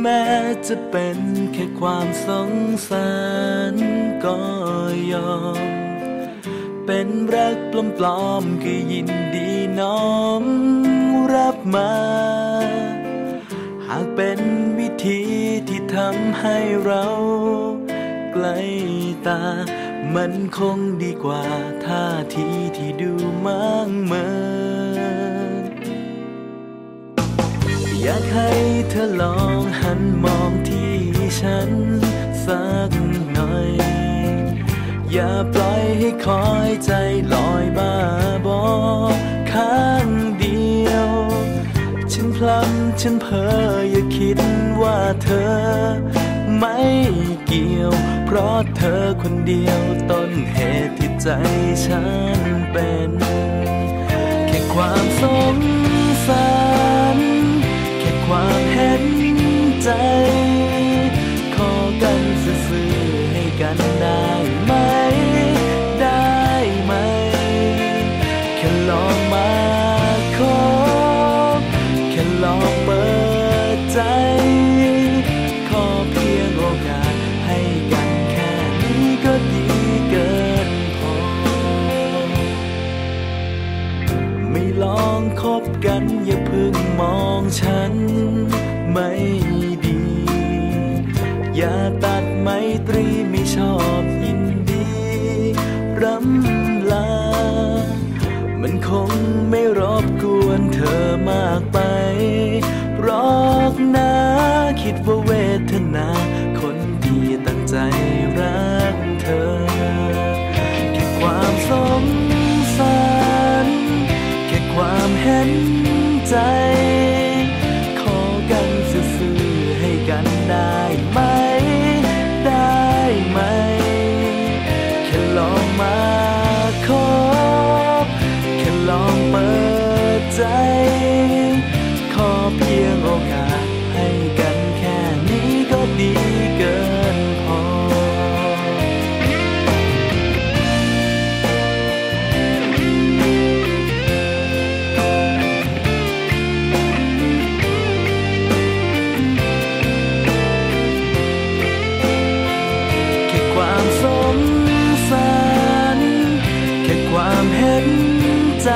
แม้จะเป็นแค่ความสงสารก็ยอม เป็นรักปลอมๆก็ยินดีน้อมรับมา หากเป็นวิธีที่ทำให้เราใกล้ตา มันคงดีกว่าท่าทีที่ดูมั่งเมินอยากให้ เธอลองหันมองที่ฉันสักหน่อย อย่าปล่อยให้คอยใจลอยบ้าบอข้างเดียว ฉันพลั้งฉันเพ้ออย่าคิดว่าเธอไม่เกี่ยว เพราะเธอคนเดียวต้นเหตุที่ใจฉันเป็น อย่าพึ่งมองฉันไม่ดี อย่าตัดไมตรีไม่ชอบยินดีรำลา มันคงไม่รบกวนเธอมากไปรอกนะคิดว่าเวทนา คนดีตั้งใจ 在。 ความเห็นใจ